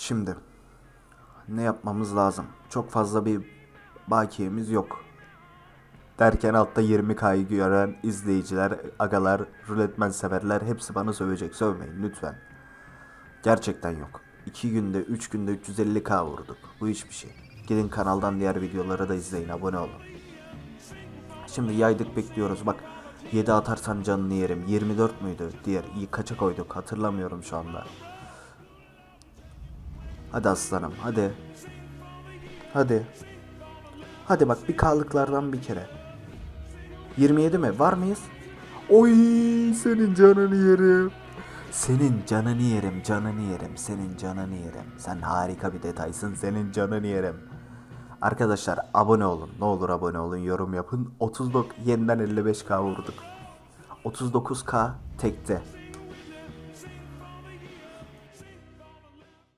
Şimdi ne yapmamız lazım? Çok fazla bir bakiyemiz yok. Derken altta 20K'yı gören izleyiciler, agalar, ruletmen severler hepsi bana sövecek. Sövmeyin lütfen. Gerçekten yok. 2 günde, 3 günde 350K vurduk. Bu hiçbir şey. Gidin kanaldan diğer videoları da izleyin, abone olun. Şimdi yaydık bekliyoruz. Bak 7 atarsan canını yerim. 24 müydü? Diğer kaça koyduk hatırlamıyorum şu anda. Hadi aslanım hadi. Hadi. Hadi bak bir kaldıklardan bir kere. 27 mi? Var mıyız? Oy senin canını yerim. Senin canını yerim, canını yerim, senin canını yerim. Sen harika bir detaysın, senin canını yerim. Arkadaşlar abone olun. Ne olur abone olun, yorum yapın. 39 yeniden 55k vurduk. 39k tekte.